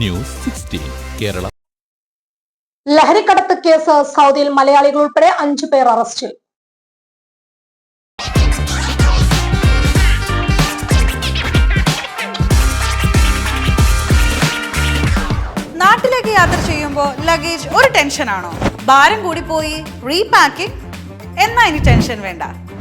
News sixteen Kerala. ലഹരിക്കടത്ത് case സൗദിയിൽ മലയാളികൾ ഉൾപ്പെടെ അഞ്ചു പേർ അറസ്റ്റിൽ നാട്ടിലേക്ക് യാത്ര ചെയ്യുമ്പോൾ ലഗേജ് ഒരു ടെൻഷനാണോ ഭാരം കൂടി പോയി റീപാക്കിംഗ് എന്നാ ഇനി ടെൻഷൻ വേണ്ട.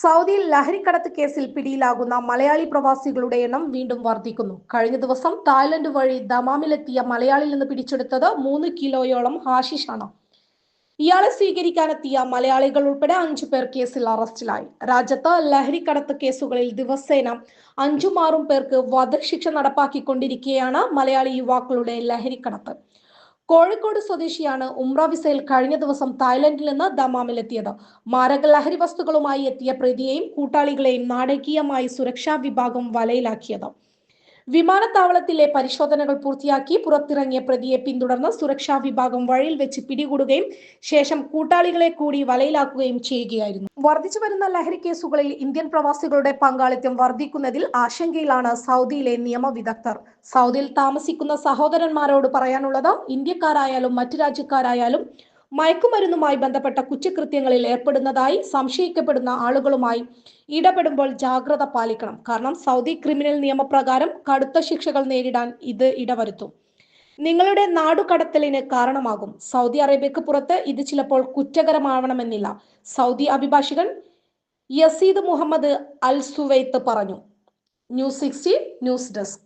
സൗദിയിൽ ലഹരിക്കടത്ത് കേസിൽ പിടിയിലാകുന്ന മലയാളി പ്രവാസികളുടെ എണ്ണം വീണ്ടും വർദ്ധിക്കുന്നു. കഴിഞ്ഞ ദിവസം തായ്ലൻഡ് വഴി ദമാമിലെത്തിയ മലയാളിയിൽ നിന്ന് പിടിച്ചെടുത്തത് മൂന്ന് കിലോയോളം ഹാഷിഷാണ്. ഇയാളെ സ്വീകരിക്കാനെത്തിയ മലയാളികൾ ഉൾപ്പെടെ അഞ്ചു പേർ കേസിൽ അറസ്റ്റിലായി. രാജ്യത്ത് ലഹരിക്കടത്ത് കേസുകളിൽ ദിവസേന അഞ്ചും പേർക്ക് വധശിക്ഷ നടപ്പാക്കിക്കൊണ്ടിരിക്കുകയാണ് മലയാളി യുവാക്കളുടെ ലഹരിക്കടത്ത്. കോഴിക്കോട് സ്വദേശിയാണ് ഉംറ വിസയിൽ കഴിഞ്ഞ ദിവസം തായ്ലൻഡിൽ നിന്ന് ദമാമിലെത്തിയത്. മാരക ലഹരി വസ്തുക്കളുമായി എത്തിയ പ്രതിയെയും കൂട്ടാളികളെയും നാടകീയമായി സുരക്ഷാ വിഭാഗം വലയിലാക്കിയത്. വിമാനത്താവളത്തിലെ പരിശോധനകൾ പൂർത്തിയാക്കി പുറത്തിറങ്ങിയ പ്രതിയെ പിന്തുടർന്ന് സുരക്ഷാ വിഭാഗം വഴിയിൽ വെച്ച് പിടികൂടുകയും ശേഷം കൂട്ടാളികളെ കൂടി വലയിലാക്കുകയും ചെയ്യുകയായിരുന്നു. വർദ്ധിച്ചു വരുന്ന ലഹരി കേസുകളിൽ ഇന്ത്യൻ പ്രവാസികളുടെ പങ്കാളിത്തം വർദ്ധിക്കുന്നതിൽ ആശങ്കയിലാണ് സൗദിയിലെ നിയമവിദഗ്ധർ സൗദിയിൽ താമസിക്കുന്ന സഹോദരന്മാരോട് പറയാനുള്ളത് ഇന്ത്യക്കാരായാലും മറ്റു രാജ്യക്കാരായാലും മയക്കുമരുന്നുമായി ബന്ധപ്പെട്ട കുറ്റകൃത്യങ്ങളിൽ ഏർപ്പെടുന്നതായി സംശയിക്കപ്പെടുന്ന ആളുകളുമായി ഇടപെടുമ്പോൾ ജാഗ്രത പാലിക്കണം. കാരണം സൗദി ക്രിമിനൽ നിയമപ്രകാരം കടുത്ത ശിക്ഷകൾ നേരിടാൻ ഇത് ഇടവരുത്തും. നിങ്ങളുടെ നാടുകടത്തലിന് കാരണമാകും. സൗദി അറേബ്യക്ക് പുറത്ത് ഇത് ചിലപ്പോൾ കുറ്റകരമാവണമെന്നില്ല. സൗദി അഭിഭാഷകൻ യസീദ് മുഹമ്മദ് അൽ സുവൈത്ത് പറഞ്ഞു. News sixteen news desk.